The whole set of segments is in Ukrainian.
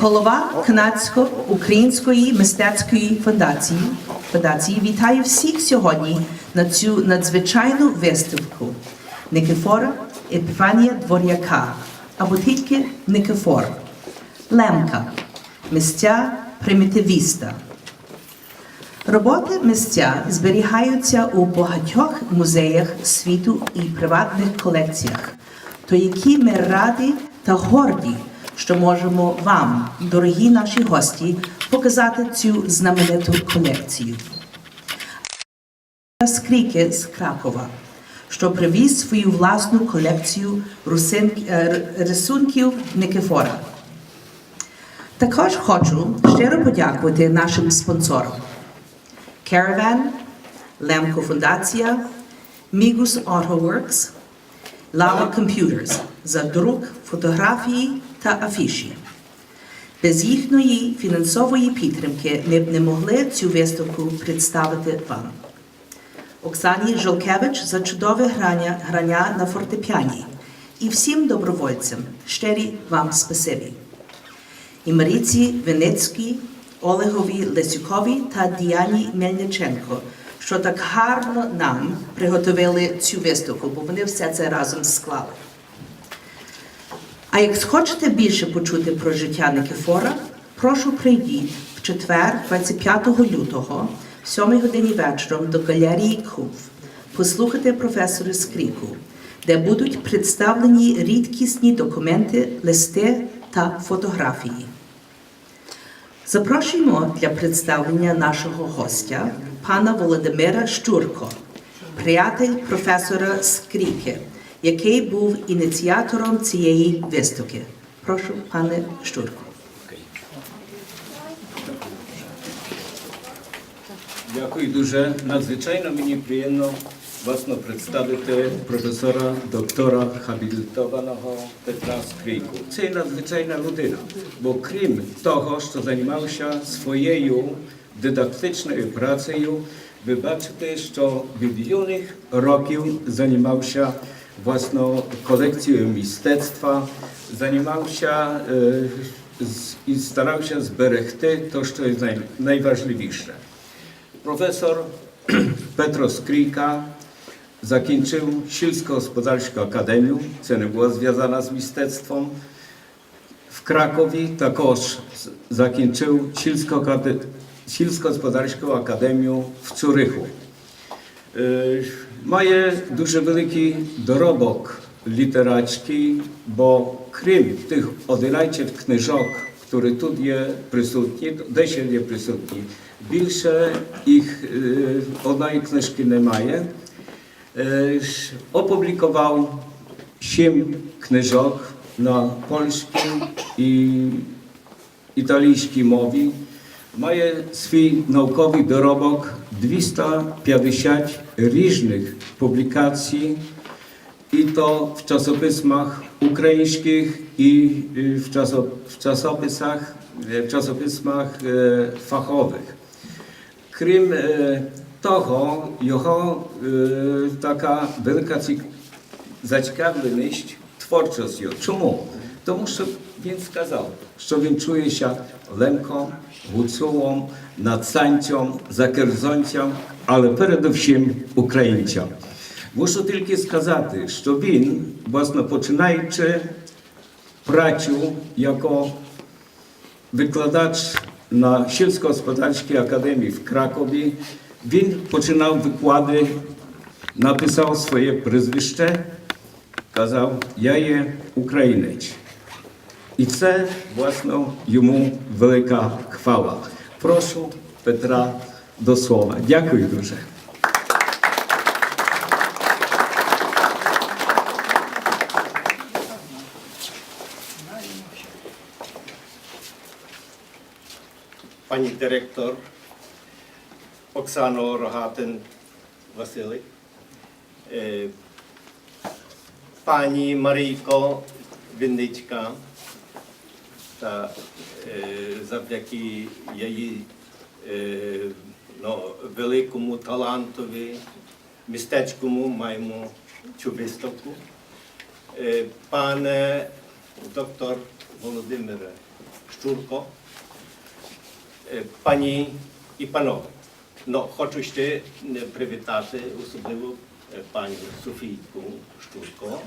Голова Канадсько-Української мистецької фундації, фундації вітаю всіх сьогодні на цю надзвичайну виставку. Никифора Епіфанія Дворяка. Або тільки Никифор, Лемка, місця примітивіста. Роботи місця зберігаються у багатьох музеях світу і приватних колекціях, то які ми раді та горді, що можемо вам, дорогі наші гості, показати цю знамениту колекцію. Скріки з Кракова, що привіз свою власну колекцію е, рисунків Никифора. Також хочу щиро подякувати нашим спонсорам. Caravan, Lemco Фундація, Migus Auto Works, Lava Computers за друк, фотографії та афіші. Без їхньої фінансової підтримки ми б не могли цю виставку представити вам. Оксані Жолкевич за чудове грання, грання на фортепіані і всім добровольцям щирі вам спасибі і Маріці Веницькій, Олегові Лисюкові та Діані Мельниченко, що так гарно нам приготовили цю виставку, бо вони все це разом склали. А як хочете більше почути про життя Никифора, прошу прийдіть в четвер, 25 лютого, в 7 годині вечором до галерії Кув, послухати професора Скріку, де будуть представлені рідкісні документи, листи та фотографії. Запрошуємо для представлення нашого гостя, пана Володимира Щурко, приятель професора Скріки, який був ініціатором цієї виставки. Прошу, пане Щурко. Дякую дуже. Надзвичайно мені приємно власно представити професора, доктора хабілітованого Петра Скрійку. Це надзвичайна людина, бо крім того, що займався своєю дидактичною працею, ви бачите, що від юних років займався własną kolekcję mistectwa. Zaniewał się y, i starał się zberec to, co jest naj, najważniejsze. Profesor Petros Krika zakończył Silsko-Gospodarczą Akademię, co nie była związana z mistectwem. W Krakowie także zakończył Silsko-Gospodarczą Akademię w Curychu. Y, Має дуже великий доробок literacki, bo крім тих 11 книжок, які тут є присутні, 10 є присутні, більше їх е, одної книжки немає. Е, ж Опублікував 7 книжок на польській і італійській мові. Має свій науковий доробок 250 різних публікацій, і то в часописмах українських і е, в, часо, в чasopисach, е, в часописмах е, фахових. Крім е, того, його е, така велика цік- зацікавленість творчістю. Чому? Тому що він сказав, що він чується лемком, гуцулом, надцанцем, закерзонцем, але передусім українцем. Мушу тільки сказати, що він, власне, починаючи працю як викладач на сільськогосподарській академії в Кракові, він починав виклади, написав своє прізвище, казав, я є українець. І це, власне, йому велика хвала. Прошу Петра до слова. Дякую дуже. Пані директор Оксано Рогатин Василик, е, пані Марійко Вінничка та е, завдяки її е, ну, великому талантові, містечкому маємо цю виставку. Е, Пане доктор Володимире е, пані і панове. Ну, хочу ще привітати особливо пані Софійку Штурко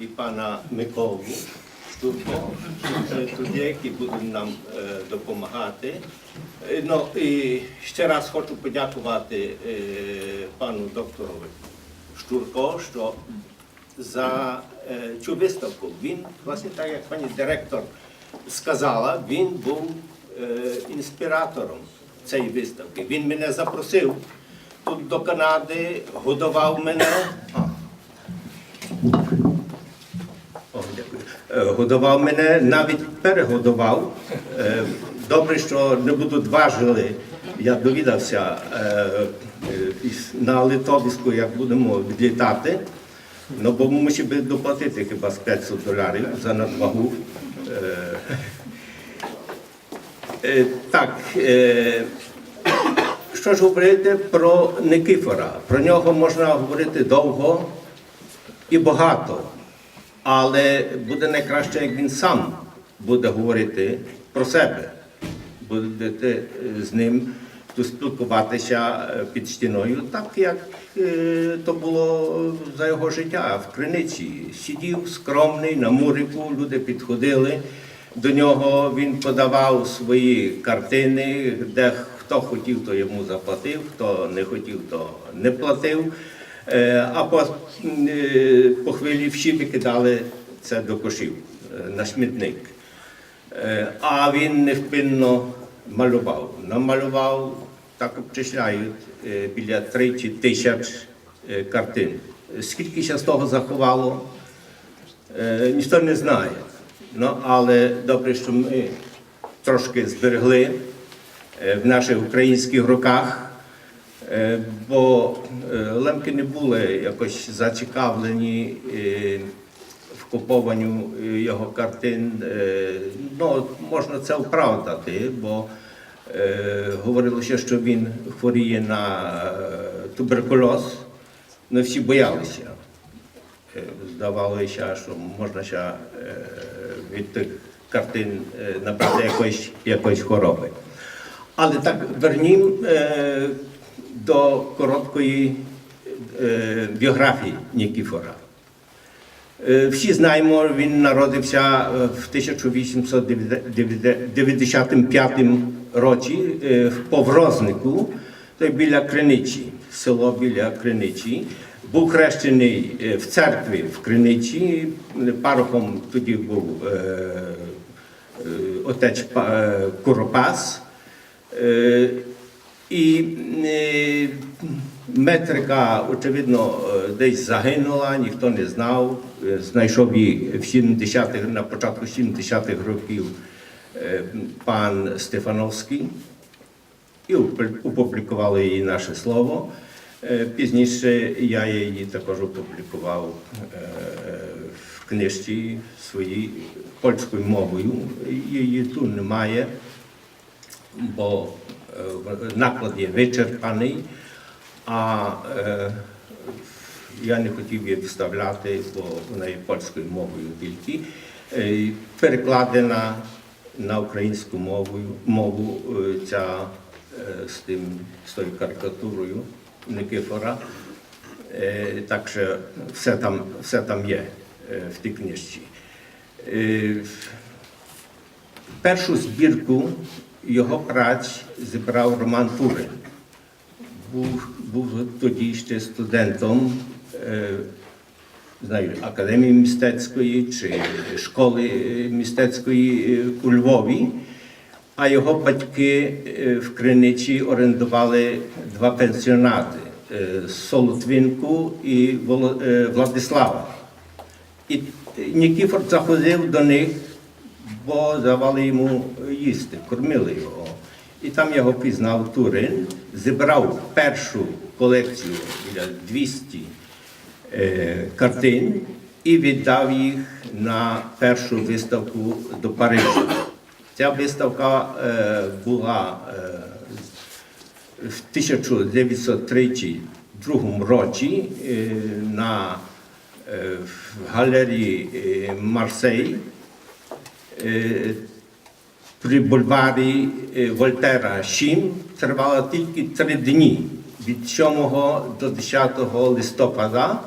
і пана Миколу Тут є, які будуть нам е, допомагати. Е, Ну, і ще раз хочу подякувати е, пану докторові Штурко, що за цю виставку. Він, власне, так як пані директор сказала, він був інспіратором цієї виставки. Він мене запросив тут до Канади, годував мене. А. О, дякую. Е, Годував мене, навіть перегодував. Е, Добре, що не будуть важили. Я довідався е, е, на литовську, як будемо відлітати. Ну, бо мусив би доплатити хіба з 500 доларів за надвагу. Е, е, так, е, що ж говорити про Никифора? Про нього можна говорити довго і багато, але буде найкраще, як він сам буде говорити про себе. Будете е, з ним спілкуватися е, під стіною, так як е, то було за його життя в криниці. Сидів скромний на мурику, люди підходили до нього, він подавав свої картини, де хто хотів, то йому заплатив, хто не хотів, то не платив. Е, А по, е, по хвилі всі викидали це до кошів е, на смітник. А він невпинно малював. Намалював, так обчисляють, біля 30 тисяч картин. Скільки ще з того заховало, ніхто не знає. Ну, але добре, що ми трошки зберегли в наших українських руках, бо е, лемки не були якось зацікавлені е, в купованню е, його картин. Е, Ну, можна це оправдати, бо е, говорилося, що він хворіє на е, туберкульоз. Не всі боялися. Е, Здавалося, що можна ще е, від тих картин е, набрати якоїсь, якоїсь хвороби. Але так вернім е, до короткої е, біографії Нікіфора. Е, Всі знаємо, він народився е, в 1895 році в Поврознику, то біля Криничі, село біля Криничі. Був хрещений в церкві в Криничі, парохом тоді був отець Куропас. І е, метрика, очевидно, е, десь загинула, ніхто не знав. Е, Знайшов її в 70-х, на початку 70-х років пан Стефановський і опублікували її наше слово. Пізніше я її також опублікував в книжці своїй польською мовою. Її тут немає бо наклад є вичерпаний, а е, я не хотів її вставляти, бо вона є польською мовою тільки. Е, Перекладена на українську мову, мову е, ця е, з тим з тою карикатурою Никифора. Е, Так що все там, все там є е, в тій книжці. Е, Першу збірку його праць зібрав Роман Турин. Був, був тоді ще студентом е, знаю, Академії мистецької чи школи е, мистецької е, у Львові, а його батьки е, в Криничі орендували два пенсіонати е, Солотвинку і е, Владислава. І Нікіфор заходив до них, бо давали йому їсти, кормили його. І там його пізнав Турин, зібрав першу колекцію 200 е, картин і віддав їх на першу виставку до Парижа. Ця виставка е, була е, в 1932 році на е, Марсей. Е, при бульварі е, Вольтера 7 тривала тільки три дні від 7 до 10 листопада.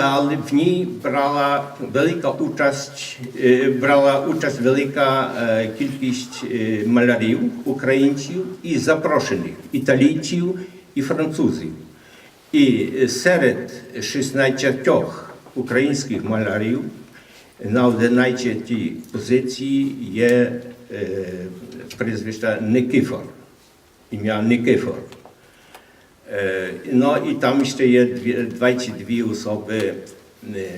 Але в ній брала велика участь, е, брала участь велика кількість малярів, українців і запрошених італійців і французів. І серед 16 українських малярів на 11 позиції є е, прізвище Никифор, ім'я Никифор. Ну і там ще є 22 особи е,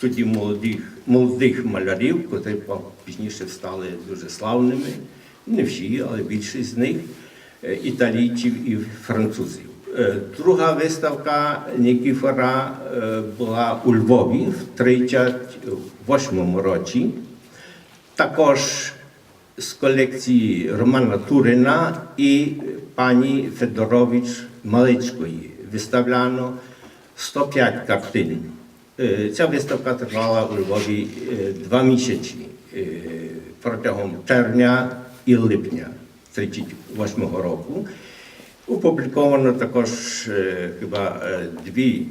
тоді молодих, молодих малярів, по- пізніше стали дуже славними. Не всі, але більшість з них е, італійців і французів. Друга виставка Нікіфора була у Львові в 38 році. Також з колекції Романа Турина і пані Федорович Малицької виставляно 105 картин. Ця виставка тривала у Львові два місяці протягом червня і липня 38 року. Опубліковано також е, хіба е, дві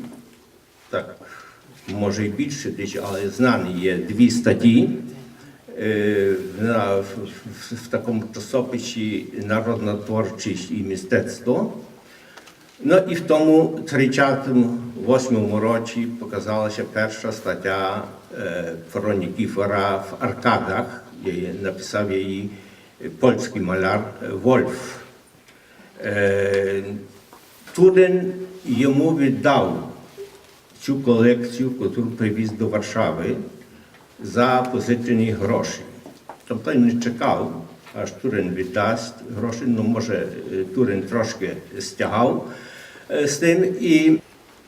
так, може і більше, десь, але знані є дві статті е, на, в, в, в такому часописі Народна творчість і мистецтво. Ну і в тому 38 році показалася перша стаття е, про Нікіфора в Аркадах. Її- Написав її польський маляр е, Вольф. Е, Турин йому віддав цю колекцію, яку привіз до Варшави за позичені гроші. Тобто він не чекав, аж Турин віддасть гроші. Ну, може, е, Турин трошки стягав е, з тим. І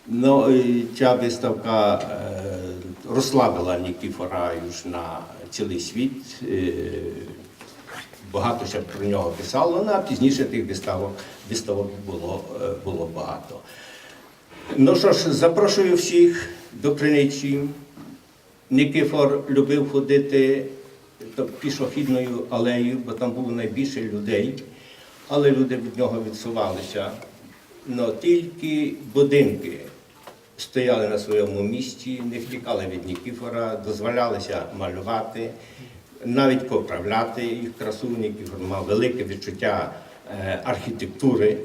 ну, ця виставка е, розслабила Нікіфора на цілий світ. Багато ще про нього писало, ну, а пізніше тих виставок, виставок було, е, було багато. Ну що ж, запрошую всіх до криниці. Никифор любив ходити пішохідною алеєю, бо там було найбільше людей, але люди від нього відсувалися. Но тільки будинки стояли на своєму місці, не втікали від Нікіфора, дозволялися малювати, навіть поправляти їх красу. Нікіфор мав велике відчуття е, архітектури,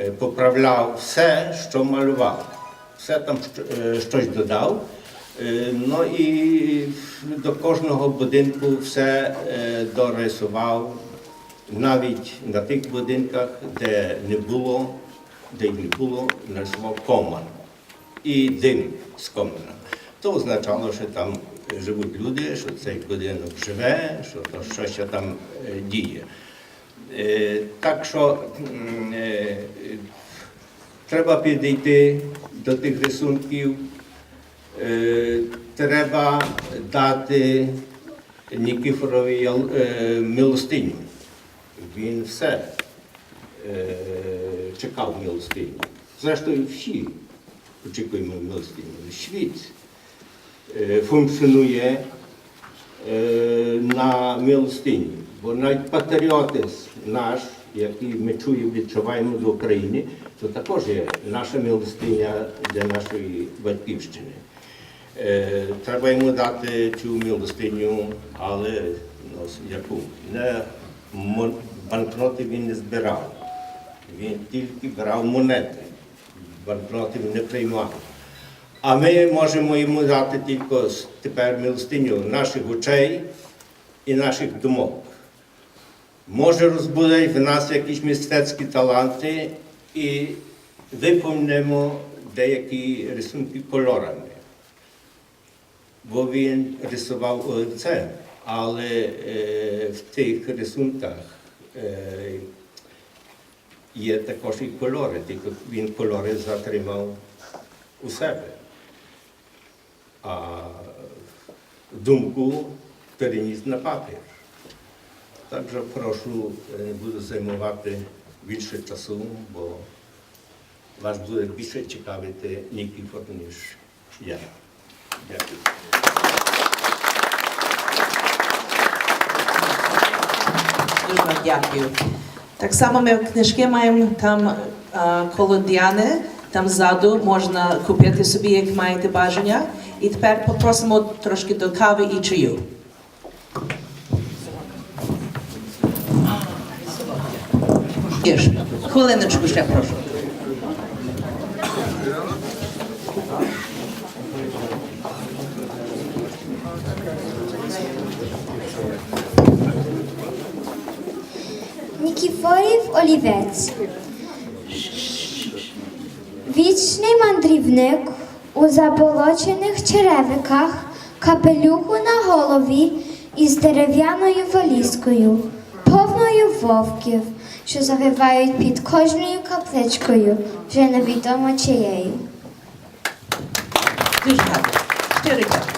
е, поправляв все, що малював. Все там е, щось додав. Ну і до кожного будинку все дорисував, навіть на тих будинках, де не було, де їх не було, нарисував коман і дим з комина. То означало, що там живуть люди, що цей будинок живе, що то щось там е, діє. Е, Так що е, треба підійти до тих рисунків, треба дати Нікіфорові милостиню. Він все чекав милостиню. Зрештою, всі очікуємо милостиню. Світ е, функціонує е, на милостині. Бо навіть патріотизм наш, який ми чуємо, відчуваємо до України, то також є наша милостиня для нашої батьківщини. Е, Треба йому дати цю милостиню, але ну, яку? Не банкноти він не збирав. Він тільки брав монети. Банкноти він не приймав. А ми можемо йому дати тільки тепер милостиню наших очей і наших думок. Може розбудить в нас якісь мистецькі таланти і виповнимо деякі рисунки кольорами. Бо він рисував олівцем, але е, в тих рисунках е, є також і кольори, тільки він кольори затримав у себе. А думку переніс на папір. Także прошу, е, буду займувати більше часу, бо вас буде більше цікавити Нікіфор, ніж я. Дякую. Дякую. Так само ми книжки маємо там а, коло Діани, там ззаду можна купити собі, як маєте бажання. І тепер попросимо трошки до кави і чаю. Хвилиночку ще прошу. Нікіфорів олівець. Вічний мандрівник у заболочених черевиках, капелюху на голові із дерев'яною валізкою, повною вовків, що завивають під кожною капличкою, вже невідомо чиєю. Дуже гарно. Щиро дякую.